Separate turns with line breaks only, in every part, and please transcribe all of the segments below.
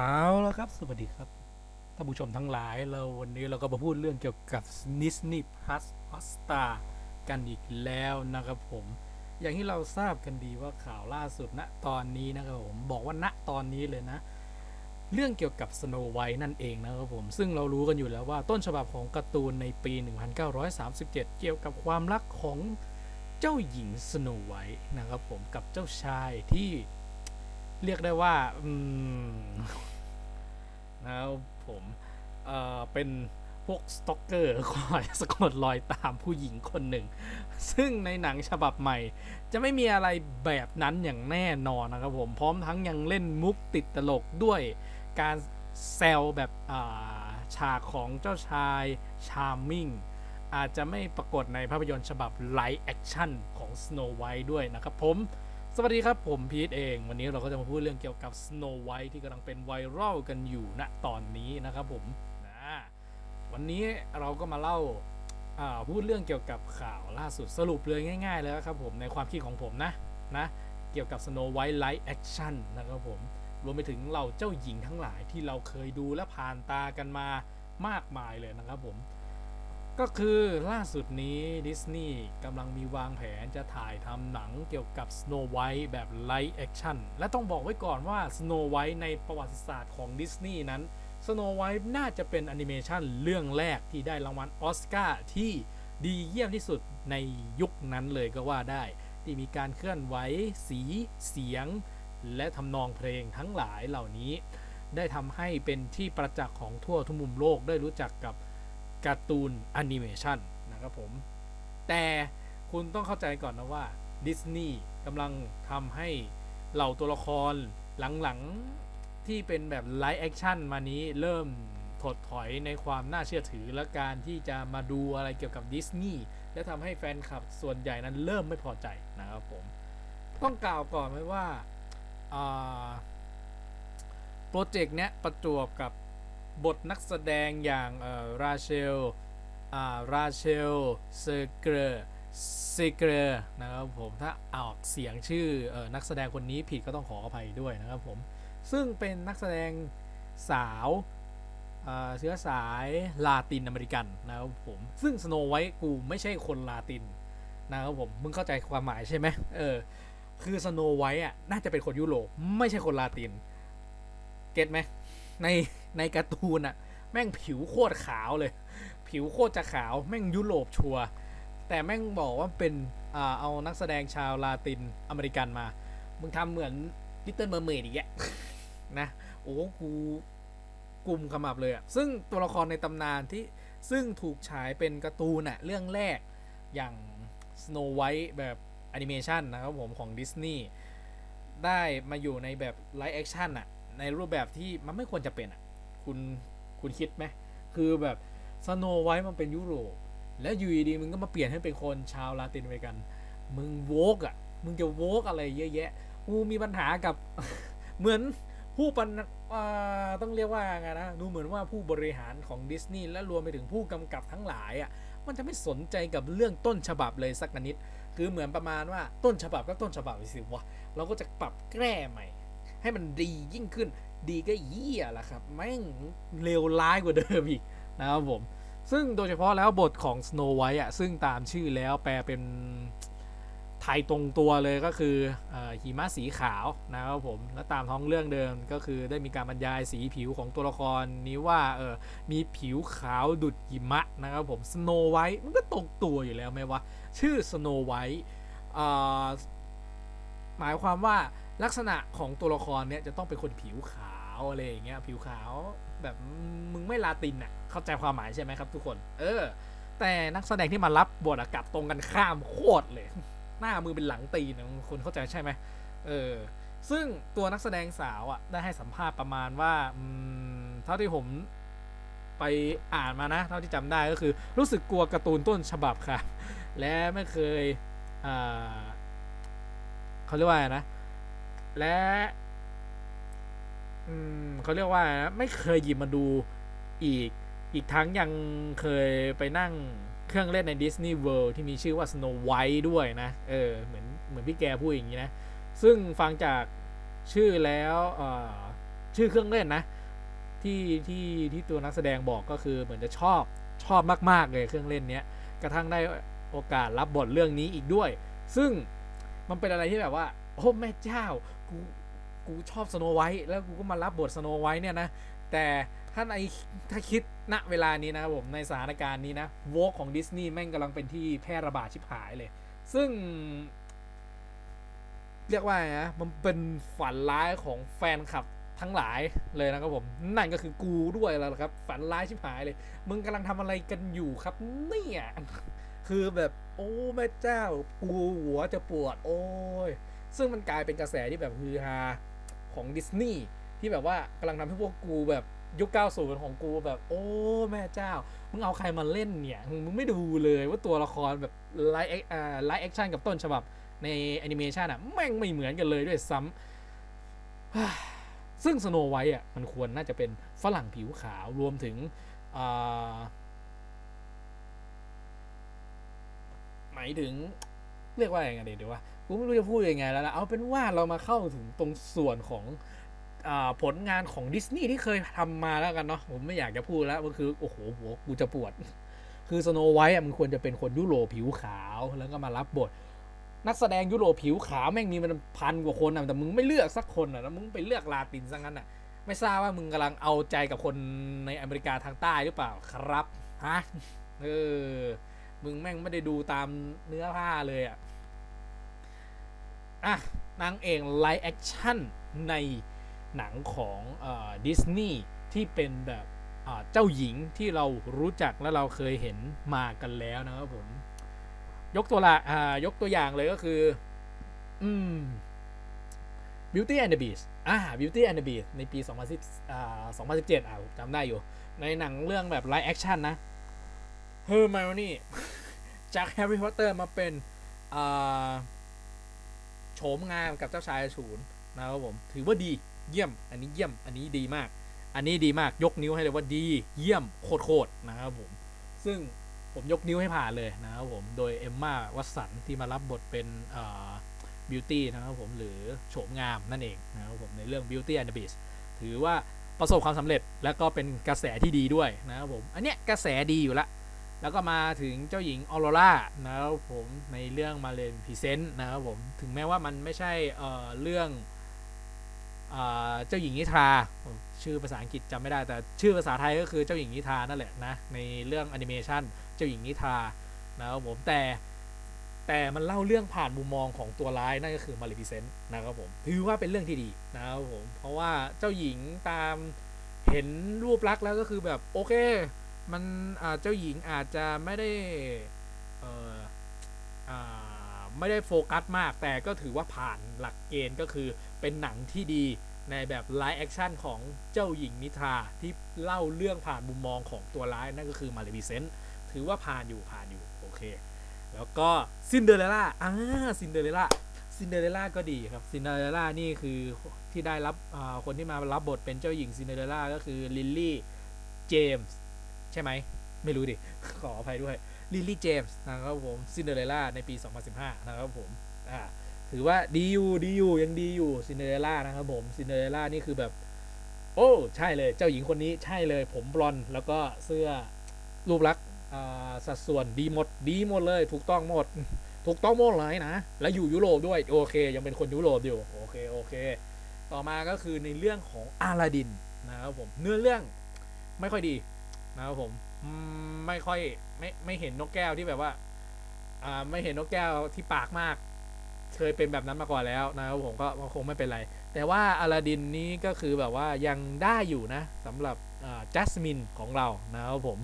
เอาแล้วครับ สวัสดีครับ ท่านผู้ชมทั้งหลาย เราวันนี้เราก็มาพูดเรื่องเกี่ยวกับ Disney Plus Hotstar กันอีกแล้วนะครับผม อย่างที่เราทราบกันดีว่าข่าวล่าสุดณตอนนี้นะครับผม บอกว่าณตอนนี้เลยนะ เรื่องเกี่ยวกับ Snow White นั่นเองนะครับผม ซึ่งเรารู้กันอยู่แล้วว่าต้นฉบับของการ์ตูนในปี 1937 เกี่ยวกับความรักของเจ้าหญิง Snow White นะครับผม กับเจ้าชายที่เรียกได้ว่า อืม นะครับผมเอ่อเป็นพวกสต็อกเกอร์คอยสะกดรอยตามผู้หญิงคนหนึ่ง ซึ่งในหนังฉบับใหม่ จะไม่มีอะไรแบบนั้นอย่างแน่นอนนะครับผมพร้อมทั้งยังเล่นมุกติดตลกด้วยการแซวแบบอ่าฉากของเจ้าชายชาร์มิงอาจจะไม่ปรากฏในภาพยนตร์ฉบับไลฟ์แอคชั่นของ Snow White ด้วยนะครับผม สวัสดีครับ ผมพีทเอง วันนี้เราก็จะมาพูดเรื่องเกี่ยวกับ Snow White ที่กำลังเป็นไวรัลกันอยู่ณตอนนี้นะครับผมนะวันนี้เราก็มาเล่าาพูดเรื่องเกี่ยวกับข่าวล่าสุดสรุปเลยง่ายๆเลยครับผมในความคิดของผมนะนะเกี่ยวกับ Snow White Live Action นะครับผมรวมไปถึงเราเจ้าหญิงทั้งหลายที่เราเคยดูและผ่านตากันมามากมายเลยนะครับผม ก็คือล่าสุดนี้ดิสนีย์กำลังมีวางแผนจะถ่ายทำหนังเกี่ยวกับ Snow White แบบไลฟ์แอคชั่นและต้องบอกไว้ก่อนว่า Snow White ในประวัติศาสตร์ของดิสนีย์นั้น Snow White น่าจะเป็นแอนิเมชันเรื่องแรกที่ได้รางวัลออสการ์ที่ดีเยี่ยมที่สุดในยุคนั้นเลยก็ว่าได้ ที่มีการเคลื่อนไหวสีเสียง และทำนองเพลงทั้งหลายเหล่านี้ ได้ทำให้เป็นที่ประจักษ์ของทั่วทุกมุมโลกได้รู้จักกับ การ์ตูนแอนิเมชันนะครับผม แต่คุณต้องเข้าใจก่อนนะว่าดิสนีย์กำลังทำให้เหล่าตัวละครหลังๆ ที่เป็นแบบไลฟ์แอคชั่นมานี้เริ่มถดถอยในความน่าเชื่อถือและการที่จะมาดูอะไรเกี่ยวกับดิสนีย์และทำให้แฟนคลับส่วนใหญ่นั้นเริ่มไม่พอใจนะครับผม ต้องกล่าวก่อนไว้ว่าอ่าโปรเจกต์เนี้ยประจวบกับ บทนักแสดงอย่างราเชลราเชลเซเกรเซเกรนะครับผมถ้าออกเสียงชื่ออนักแสดงคนนี้ผิดก็ต้องขออภัยด้วยนะครับผมซึ่งเป็นนักแสดงสาวเชื้อสายลาตินอเมริกันนะครับผมซึ่งสโนไวท์กูไม่ใช่คนลาตินนะครับผมมึงเข้าใจความหมายใช่ไหมเออคือสโนไวท์อะน่าจะเป็นคนยุโรปไม่ใช่คนลาติน เก็ตไหมใน ในการ์ตูนอะแม่งผิวโคตรขาวเลย ผิวโคตรจะขาวแม่งยุโรปชัวแต่แม่งบอกว่าเป็นอ่าเอานักแสดงชาวลาตินอเมริกันมา มึงทำเหมือนลิตเติ้ลเมอร์เมดอีกแยะนะ โอ้กูกลุ่มขมับเลยอะซึ่งตัวละครในตำนานที่ซึ่งถูกฉายเป็นการ์ตูนอะเรื่องแรกอย่าง Snow White แบบแอนิเมชันนะครับผมของดิสนีย์ได้มาอยู่ในแบบไลฟ์แอคชั่นอะในรูปแบบที่มันไม่ควรจะเป็นอะ คุณคุณคิดไหมคือแบบสโนไวท์มันเป็นยุโรป แล้วอยู่ดีมึงก็มาเปลี่ยนให้เป็นคนชาวลาตินอเมริกัน มึงโวกอะ มึงจะโวกอะไรเยอะแยะกูมีปัญหากับเหมือนผู้ปันอ่าต้องเรียกว่าไงนะ ดูเหมือนว่าผู้บริหารของดิสนีย์และรวมไปถึงผู้กำกับทั้งหลายอะ มันจะไม่สนใจกับเรื่องต้นฉบับเลยสักนิด คือเหมือนประมาณว่าต้นฉบับก็ต้นฉบับไปสิวะ เราก็จะปรับแก้ใหม่ ให้มันดียิ่งขึ้น ดีก็เยี่ยละครับ แม่งเลวร้ายกว่าเดิมอีกนะครับผม ซึ่งโดยเฉพาะแล้วบทของ Snow White อะ ซึ่งตามชื่อแล้วแปลเป็นไทยตรงตัวเลยก็คือหิมะสีขาวนะครับผม และตามท้องเรื่องเดิมก็คือได้มีการบรรยายสีผิวของตัวละครนี้ว่าเออมีผิวขาวดุดหิมะนะครับผม Snow White มันก็ตรงตัวอยู่แล้วไหมวะ ชื่อ Snow White หมายความว่าลักษณะของตัวละครเนี่ยจะต้องเป็นคนผิวขาว อะไรอย่างเงี้ยผิวขาวแบบมึงไม่ลาตินอะเข้าใจความหมายใช่ไหมครับทุกคน เออ แต่นักแสดงที่มารับบทอะกลับตรงกันข้ามโคตรเลย หน้ามือเป็นหลังตีนนะคุณเข้าใจใช่ไหมเออซึ่งตัวนักแสดงสาวอะได้ให้สัมภาษณ์ประมาณว่าเท่าที่ผมไปอ่านมานะ เท่าที่จำได้ก็คือ รู้สึกกลัวการ์ตูนต้นฉบับค่ะ และไม่เคยเขาเรียกว่าไงนะ และ อืมเขาเรียกว่าไม่เคยหยิบมาดูอีก อีกทั้งยังเคยไปนั่งเครื่องเล่นใน Disney World ที่มีชื่อว่า Snow White ด้วยนะ เออ เหมือนเหมือนพี่แกพูดอย่างนี้นะ ซึ่งฟังจากชื่อแล้วเอ่อชื่อเครื่องเล่นนะ ที่ที่ที่ตัวนักแสดงบอกก็คือเหมือนจะชอบชอบมาก ๆ เลยเครื่องเล่นเนี้ย กระทั่งได้โอกาสรับบทเรื่องนี้อีกด้วย ซึ่งมันเป็นอะไรที่แบบว่า โอ้แม่เจ้ากู กูชอบสโนไวท์แล้วกูก็มารับบทสโนไวท์เนี่ยนะ แต่ถ้าในถ้าคิดณเวลานี้นะครับผมในสถานการณ์นี้นะโวกของดิสนีย์แม่งกำลังเป็นที่แพร่ระบาดชิบหายเลย ซึ่ง เรียกว่าไงนะมันเป็นฝันร้ายของแฟนคลับทั้งหลายเลยนะครับผม นั่นก็คือกูด้วยแล้วล่ะครับ ฝันร้ายชิบหายเลย มึงกำลังทำอะไรกันอยู่ครับ เนี่ยคือแบบโอ้แม่เจ้ากูหัวจะปวด โอ้ยซึ่งมันกลายเป็นกระแสที่แบบฮือฮา ของดิสนีย์ที่แบบว่ากำลังทำให้พวกกูแบบยุค 90 ของกูแบบ โอ้ แม่เจ้า มึงเอาใครมาเล่นเนี่ย มึงไม่ดูเลยว่าตัวละครแบบไลฟ์อ่าไลฟ์แอคชั่นกับต้นฉบับในแอนิเมชันอะ แม่งไม่เหมือนกันเลยด้วยซ้ำซึ่งสโนไวท์อะ มันควรน่าจะเป็นฝรั่งผิวขาวรวมถึงหมายถึง เรียกว่าอย่างไงดีเดี๋ยวว่ากูไม่รู้จะพูดยังไงแล้วนะเอาเป็นว่าเรามาเข้าถึงตรงส่วนของอผลงานของดิสนีย์ที่เคยทำมาแล้วกันเนาะผมไม่อยากจะพูดแล้วมันคือ โอ้โหหัวกูจะปวด คือสโนไวท์มันควรจะเป็นคนยุโรปผิวขาวแล้วก็มารับบท นักแสดงยุโรปผิวขาวแม่งมีมันพันกว่าคนอะแต่มึงไม่เลือกสักคนอะแล้วมึงไปเลือกลาตินซะงั้นอะไม่ทราบว่ามึงกำลังเอาใจกับคนในอเมริกาทางใต้หรือเปล่าครับฮะเออมึงแม่งไม่ได้ดูตามเนื้อผ้าเลยอะ อะนางเอกไลฟ์แอคชั่นในหนังของดิสนีย์ที่เป็นแบบเจ้าหญิงที่เรารู้จักและเราเคยเห็นมากันแล้วนะครับผมยกตัวละยกตัวอย่างเลยก็คืออืม Beauty and the Beast อ่า Beauty and the Beast ในปี 2010อ่า2017อ่าจำได้อยู่ ในหนังเรื่องแบบไลฟ์แอคชั่นนะ Hermione จาก Harry Potter มาเป็นอ่า โฉมงามกับเจ้าชายอสูรนะครับผมถือว่าดีเยี่ยม อันนี้เยี่ยมอันนี้ดีมาก อันนี้ดีมากยกนิ้วให้เลยว่าดี เยี่ยมโคตรๆนะครับผมซึ่งผมยกนิ้วให้ผ่านเลยนะครับผมโดยเอมมาวัสันที่มารับบทเป็นบิวตี้นะครับผมหรือโฉมงามนั่นเองนะครับผมในเรื่อง Beauty and the Beast ถือว่าประสบความสำเร็จและก็เป็นกระแสที่ดีด้วยนะครับผมอันเนี้ยกระแสดีอยู่ละ แล้วก็มาถึงเจ้าหญิงออโรรานะครับผมในเรื่องมาเลนพิเซนต์นะครับผมถึงแม้ว่ามันไม่ใช่เอ่อเรื่องอ่าเจ้าหญิงนิทราชื่อภาษาอังกฤษจำไม่ได้แต่ชื่อภาษาไทยก็คือเจ้าหญิงนิทรานั่นแหละนะในเรื่องแอนิเมชันเจ้าหญิงนิทรานะครับผมแต่แต่มันเล่าเรื่องผ่านมุมมองของตัวร้ายนั่นก็คือมาเลฟิเซนต์นะครับผมถือว่าเป็นเรื่องที่ดีนะครับผมเพราะว่าเจ้าหญิงตามเห็นรูปลักษณ์แล้วก็คือแบบโอเค มันเจ้าหญิงอาจจะไม่ได้ไม่ได้โฟกัสมากแต่ก็ถือว่าผ่านหลักเกณฑ์ก็คือเป็นหนังที่ดีในแบบไลฟ์แอคชั่นของเจ้าหญิงนิทราที่เล่าเรื่องผ่านมุมมองของตัวร้ายนั่นก็คือมาเลฟิเซนต์ถือว่าผ่านอยู่ผ่านอยู่โอเค แล้วก็ซินเดอเรล่าอ่าซินเดอเรล่าซินเดอเรล่าก็ดีครับซินเดอเรล่านี่คือที่ได้รับคนที่มารับบทเป็นเจ้าหญิงซินเดอเรล่าก็คือลิลลี่เจมส์ ช่ไหม ไม่รู้ดิ ขออภัยด้วยลิลลี่เจมส์นะครับผมซินเดอเรลล่าในปี 2015 นะครับผมอ่าถือว่าดีอยู่ดีอยู่ยังดีอยู่ซินเดอเรลล่านะครับผมซินเดอเรลล่านี่คือแบบ โอ้ใช่เลยเจ้าหญิงคนนี้ใช่เลย ผมบลอนแล้วก็เสื้อรูปลักษณ์อ่าสัดส่วนดีหมดดีหมดเลย ถูกต้องหมด ถูกต้องหมดเลยนะ แล้วอยู่ยุโรปด้วยโอเค ยังเป็นคนยุโรปอยู่โอเคโอเค ต่อมาก็คือในเรื่องของอาลาดินนะครับผมเนื้อเรื่องไม่ค่อยดี นะครับผมไม่ค่อยไม่ไม่เห็นนกแก้วที่แบบว่า อ่าไม่เห็นนกแก้วที่ปากมาก เคยเป็นแบบนั้นมาก่อนแล้วนะครับผมก็คงไม่เป็นไร แต่ว่าอลาดินนี้ก็คือแบบว่ายังได้อยู่นะสำหรับจัสมินของเรานะครับผม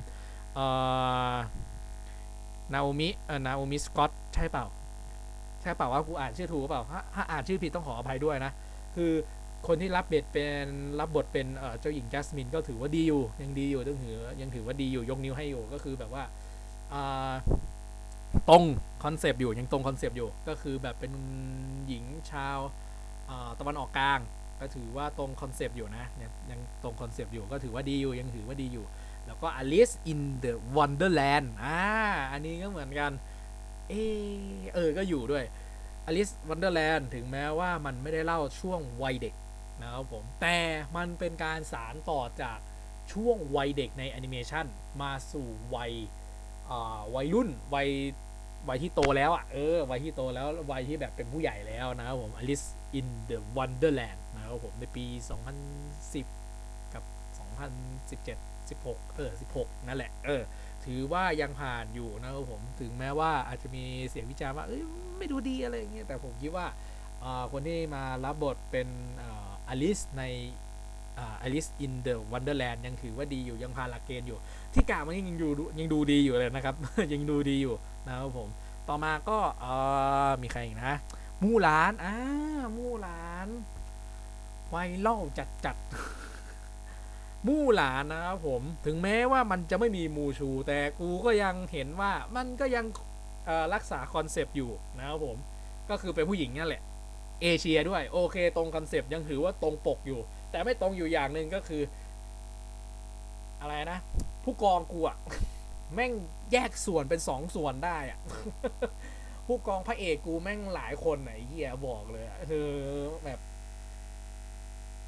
นาโอมิเอ่อนาโอมิสกอตใช่เปล่า ใช่เปล่าว่ากูอ่านชื่อถูกเปล่าถ้าถ้าอ่านชื่อผิดต้องขออภัยด้วยนะ คือ คนที่รับเบทเป็นรับบทเป็นเจ้าหญิงจัสมินก็ถือว่าดีอยู่ ยังดีอยู่ต้องถือยังถือว่าดีอยู่ยกนิ้วให้อยู่ก็คือแบบว่าตรงคอนเซปต์อยู่ยังตรงคอนเซปต์อยู่ก็คือแบบเป็นหญิงชาวตะวันออกกลาง ก็ถือว่าตรงคอนเซปต์อยู่นะยังยังตรงคอนเซปต์อยู่ก็ถือว่าดีอยู่ยังถือว่าดีอยู่ แล้วก็ Alice in the Wonderland อ่าอันนี้ก็เหมือนกัน เออเออก็อยู่ด้วย Alice Wonderland ถึงแม้ว่ามันไม่ได้เล่าช่วงวัยเด็ก นะครับผม แต่มันเป็นการสารต่อจากช่วงวัยเด็กในแอนิเมชันมาสู่วัยวัยรุ่นวัยวัยที่โตแล้วอะเออวัยที่โตแล้ววัยที่แบบเป็นผู้ใหญ่แล้วนะครับผม Alice in the Wonderland นะครับผมในปี 2010 กับ 2017 16 เออ 16 นั่นแหละ เออ ถือว่ายังผ่านอยู่นะครับผม ถึงแม้ว่าอาจจะมีเสียงวิจารณ์ว่า เอ้ย ไม่ดูดีอะไรเงี้ย แต่ผมคิดว่าอ่าคนที่มารับบทเป็น อลิสในอลิสอินเดอะวันเดอร์แลนด์ยังถือว่าดีอยู่ยังผ่านหลักเกณฑ์อยู่ ที่กามันยังดูยังดูดีอยู่เลยนะครับ ยังดูดีอยู่นะครับผม ต่อมาก็มีใครอีกนะ มู่หลานอ่ามู่หลานไวรัลจัดจัดมู่หลานนะครับผมถึงแม้ว่ามันจะไม่มีมูชู แต่กูก็ยังเห็นว่ามันก็ยังรักษาคอนเซปต์อยู่นะครับผม ก็คือเป็นผู้หญิงนั่นแหละ เอเชียด้วย โอเค ตรงคอนเซปต์ยังถือว่าตรงปกอยู่ แต่ไม่ตรงอยู่อย่างหนึ่งก็คือ อะไรนะ ผู้กองกูอะแม่งแยกส่วนเป็นสองส่วนได้อะผู้กองพระเอกกูแม่งหลายคนไหนเฮียบอกเลยอะคือแบบ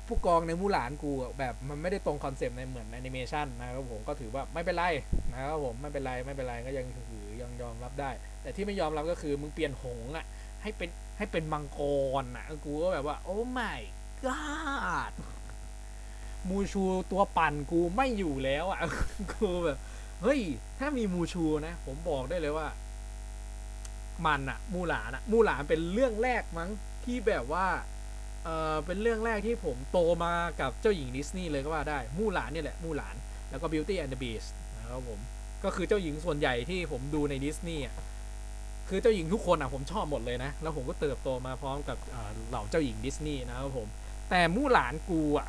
ผู้กองในมูหลานกูอะแบบมันไม่ได้ตรงคอนเซปต์ในเหมือนแอนิเมชันนะครับผมก็ถือว่าไม่เป็นไรนะครับผมไม่เป็นไรไม่เป็นไรก็ยังถือยังยอมรับได้ แต่ที่ไม่ยอมรับก็คือมึงเปลี่ยนหงอะให้เป็น ให้เป็นมังกรอะกูก็แบบว่า โอ้ my god มูชูตัวปั่นกูไม่อยู่แล้วอะกูแบบเฮ้ย ถ้ามีมูชูนะ ผมบอกได้เลยว่า มันอะมูหลานอะมูหลานเป็นเรื่องแรกมั้งที่แบบว่าเออเป็นเรื่องแรกที่ผมโตมากับเจ้าหญิงดิสนีย์เลยก็ว่าได้มูหลานเนี่ยแหละมูหลาน แล้วก็ Beauty and the Beast นะครับผม ก็คือเจ้าหญิงส่วนใหญ่ที่ผมดูในดิสนีย์อะ คือเจ้าหญิงทุกคนอะผมชอบหมดเลยนะ แล้วผมก็เติบโตมาพร้อมกับเหล่าเจ้าหญิงดิสนีย์นะครับผม แต่มู่หลานกูอะ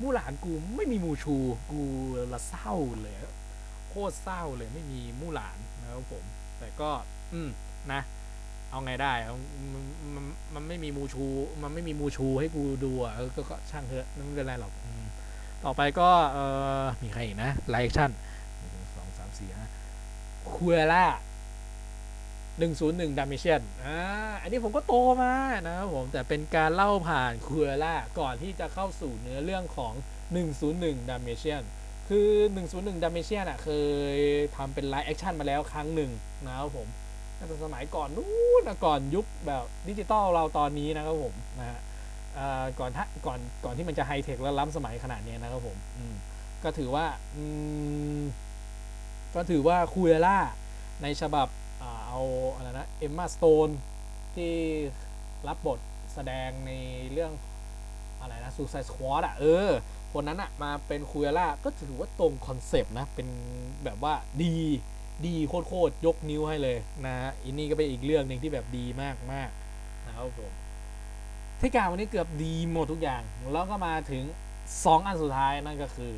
มู่หลานกูไม่มีมูชู กูละเศร้าเลย โคตรเศร้าเลยไม่มีมู่หลานนะครับผม แต่ก็ อืมนะ เอาไงได้มันมันมันไม่มีมูชู มันไม่มีมูชูให้กูดูอะก็ช่างเถอะไม่เป็นไรหรอกอต่อไปก็เออมีใครอีกนะไลท์ชั่นหนึ่งสองสามสี่ห้าคูเอล่า หนึ่งศูนย์หนึ่งดามิเชียนอ่า อันนี้ผมก็โตมานะครับผม แต่เป็นการเล่าผ่านคูเอล่าก่อนที่จะเข้าสู่เนื้อเรื่องของ 101ดามิเชียนคือ 101ดามิเชียนอะเคยทำเป็นไลฟ์แอคชั่นมาแล้วครั้งหนึ่งนะครับผมตั้งแต่สมัยก่อนนู้นนะก่อนยุคแบบดิจิตอลเราตอนนี้นะครับผมนะฮะก่อนถ้าก่อนก่อนที่มันจะไฮเทคและล้ำสมัยขนาดนี้นะครับผมอืมก็ถือว่าอืมก็ถือว่าคูเอล่าในฉบับ เอาอะไรนะเอมมาสโตนที่รับบทแสดงในเรื่องอะไรนะซูซายสควอตอะเออคนนั้นอะมาเป็นคูเอล่าก็ถือว่าตรงคอนเซปต์นะ เป็นแบบว่าดีดีโคตรๆยกนิ้วให้เลยนะฮะอันนี้ก็เป็นอีกเรื่องหนึ่งที่แบบดีมากมากๆนะครับผมที่กล่าววันนี้เกือบดีหมดทุกอย่าง แล้วก็มาถึง 2 อันสุดท้ายนั่นก็คือ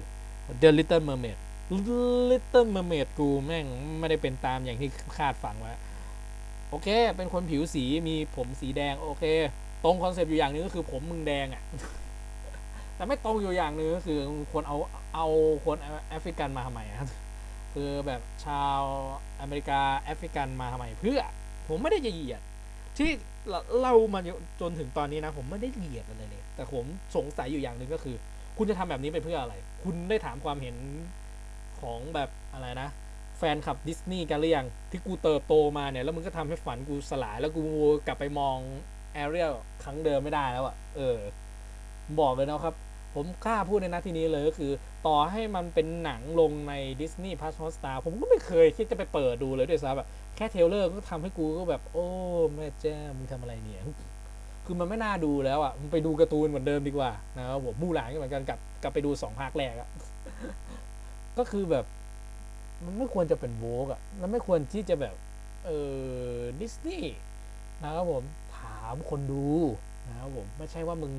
The Little Mermaid Little Mermaid กูแม่งไม่ได้เป็นตามอย่างที่คาดฝังไว้โอเค เป็นคนผิวสีมีผมสีแดง โอเค ตรงคอนเซปต์อยู่อย่างนึงก็คือผมมึงแดงอะ่ะ แต่ไม่ตรงอยู่อย่างนึงก็คือควรเอาเอาคนแอฟริกันมาทำไมอะคือแบบชาวอเมริกาแอฟริกันมาทำไมเพื่อ ผมไม่ได้จะเหยียด ที่เราเล่ามาจนถึงตอนนี้นะ ผมไม่ได้เหยียดอะไรเลย แต่ผมสงสัยอยู่อย่างหนึ่งก็คือ คุณจะทำแบบนี้ไปเพื่ออะไร คุณได้ถามความเห็น ของแบบอะไรนะ แฟนคลับดิสนีย์กันหรือยังที่กูเติบโตมาเนี่ย แล้วมึงก็ทำให้ฝันกูสลาย แล้วกูกลับไปมองแอเรียลครั้งเดิมไม่ได้แล้วอะ่ะ เออ บอกเลยนะครับ ผมกล้าพูดในนาทีนี้เลยก็คือ ต่อให้มันเป็นหนังลงใน Disney Plus Hotstar ผมก็ไม่เคยคิดจะไปเปิดดูเลยด้วยซ้ำแบบแค่เทเลอร์ก็ทำให้กูก็แบบ โอ้แม่เจ้ามึงทำอะไรเนี่ยคือมันไม่น่าดูแล้วอะมึงไปดูการ์ตูนเหมือนเดิมดีกว่านะครับผมมู่หลานก็เหมือนกันกลับกลับไปดูสองภาคแรกอะ ก็คือแบบ มันไม่ควรจะเป็นโวกอะแล้วไม่ควรที่จะแบบ เออดิสนีย์นะครับผมถามคนดูนะครับผมไม่ใช่ว่ามึง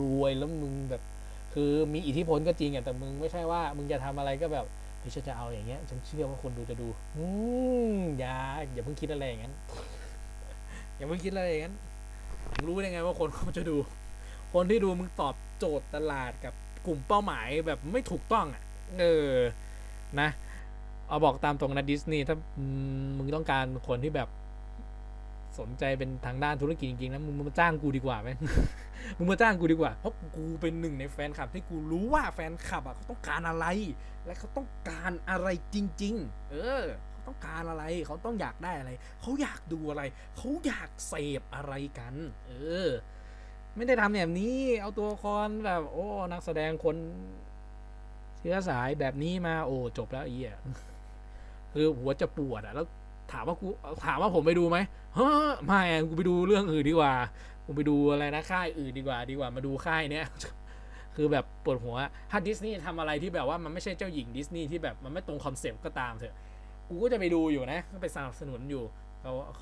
รวยแล้วมึงแบบ คือมีอิทธิพลก็จริงอะแต่มึงไม่ใช่ว่า มึงจะทำอะไรก็แบบเฮ้ยฉันจะเอาอย่างเงี้ย ฉันเชื่อว่าคนดูจะดู อืมอย่าอย่าเพิ่งคิดอะไรอย่างนั้น อย่าเพิ่งคิดอะไรอย่างนั้นมึงรู้ได้ไงว่าคนเขาจะดู คนที่ดูมึงตอบโจทย์ตลาดกับกลุ่มเป้าหมายแบบไม่ถูกต้องอะ เออ นะ เอาบอกตามตรงนะดิสนีย์ถ้ามึงต้องการคนที่แบบสนใจเป็นทางด้านธุรกิจจริงๆนะมึงมาจ้างกูดีกว่าไหมมึงมาจ้างกูดีกว่าเพราะกูเป็นหนึ่งในแฟนคลับ ที่กูรู้ว่าแฟนคลับอะเขาต้องการอะไร และเขาต้องการอะไรจริง ๆ เออเขาต้องการอะไร เขาต้องอยากได้อะไร เขาอยากดูอะไร เขาอยากเสพอะไรกัน เออ ไม่ได้ทำแบบนี้ เอาตัวละครแบบ โอ้ นักแสดงคน เชื้อสายแบบนี้มาโอ้จบแล้วอีอะคือหัวจะปวดอะแล้วถามว่ากูถามว่าผมไปดูไหมเฮ้อไม่กูไปดูเรื่องอื่นดีกว่ากูไปดูอะไรนะค่ายอื่นดีกว่า ดีกว่ามาดูค่ายเนี้ยคือแบบปวดหัวถ้าดิสนีย์ทำอะไรที่แบบว่ามันไม่ใช่เจ้าหญิงดิสนีย์ที่แบบมันไม่ตรงคอนเซปต์ก็ตามเถอะ กูก็จะไปดูอยู่นะ ก็ไปสนับสนุนอยู่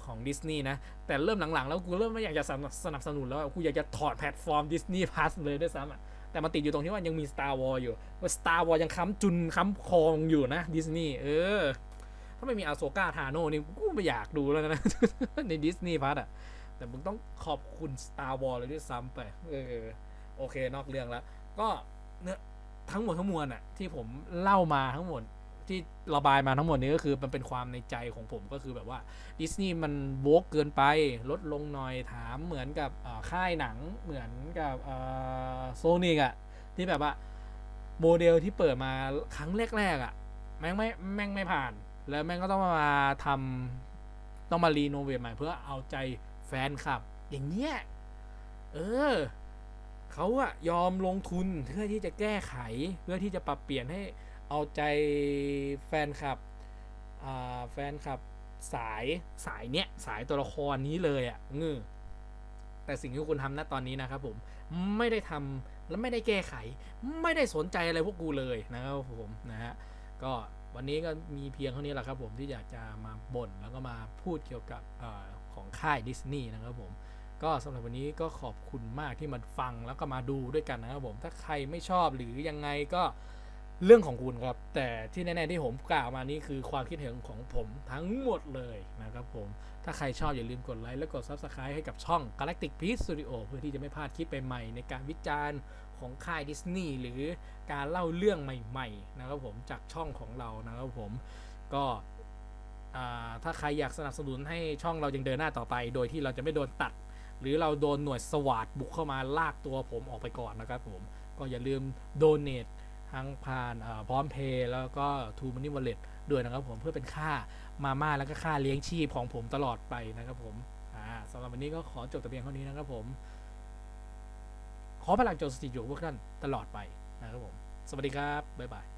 ของดิสนีย์นะ แต่เริ่มหลังๆ แล้วกูเริ่มไม่อยากจะสนับสนับสนุนแล้ว กูอยากจะถอดแพลตฟอร์มดิสนีย์พลัสเลยด้วยซ้ำอะ แต่มันติดอยู่ตรงที่ว่ายังมี Star War อยู่ว่า Star War ยังค้ำจุนค้ำคองอยู่นะดิสนีย์เออ ถ้าไม่มีอาโซกาทาโน่นี่กูไม่อยากดูแล้วนะ ในดิสนีย์พาร์ทอะ แต่มึงต้องขอบคุณ Star War เลยด้วยซ้ำไปเออโอเคนอกเรื่องแล้ว ก็เนื้อทั้งหมดทั้งมวลอะที่ผมเล่ามาทั้งหมด ที่ระบายมาทั้งหมดนี้ก็คือมันเป็นความในใจของผมก็คือแบบว่าดิสนีย์มันโวกเกินไปลดลงหน่อยถามเหมือนกับค่ายหนังเหมือนกับโซนิกอะที่แบบว่าโมเดลที่เปิดมาครั้งแรกๆอะแม่งไม่แม่งไม่ผ่าน แล้วแม่งก็ต้องมาทำต้องมารีโนเวทใหม่เพื่อเอาใจแฟนคลับ อย่างเงี้ยเออเขาอะยอมลงทุนเพื่อที่จะแก้ไขเพื่อที่จะปรับเปลี่ยนให้ เอาใจแฟนคลับอ่าแฟนคลับสายสายเนี้ยสายตัวละครนี้เลยอะงือแต่สิ่งที่คุณทำณตอนนี้นะครับผมไม่ได้ทำและไม่ได้แก้ไข ไม่ได้สนใจอะไรพวกกูเลยนะครับผมนะฮะก็วันนี้ก็มีเพียงเท่านี้แหละครับผมที่อยากจะมาบ่นแล้วก็มาพูดเกี่ยวกับอของค่ายดิสนีย์นะครับผมก็สำหรับวันนี้ก็ขอบคุณมากที่มาฟังแล้วก็มาดูด้วยกันนะครับผมถ้าใครไม่ชอบหรือยังไงก็ เรื่องของคุณครับ แต่ที่แน่ๆที่ผมกล่าวมานี่คือความคิดเห็นของผมทั้งหมดเลยนะครับผม ถ้าใครชอบอย่าลืมกดไลค์และกด Subscribe ให้กับช่อง Galactic Peace Studio เพื่อที่จะไม่พลาดคลิปใหม่ๆในการวิจารณ์ของค่ายดิสนีย์หรือการเล่าเรื่องใหม่ๆนะครับผมจากช่องของเรานะครับผมก็ถ้าใครอยากสนับสนุนให้ช่องเรายังเดินหน้าต่อไป โดยที่เราจะไม่โดนตัด หรือเราโดนหน่วยสวาดบุกเข้ามาลากตัวผมออกไปก่อนนะครับผมก็อย่าลืมโดเน a ทางผ่านพร้อมเพย์แล้วก็ทูมันนี่วอลเล็ตด้วยนะครับผมเพื่อเป็นค่ามาม่าแล้วก็ค่าเลี้ยงชีพของผมตลอดไปนะครับผมสำหรับวันนี้ก็ขอจบแต่เพียงเท่านี้นะครับผม ขอพลังโจสติอยู่กับพวกท่านตลอดไปนะครับผม สวัสดีครับ บ๊ายบาย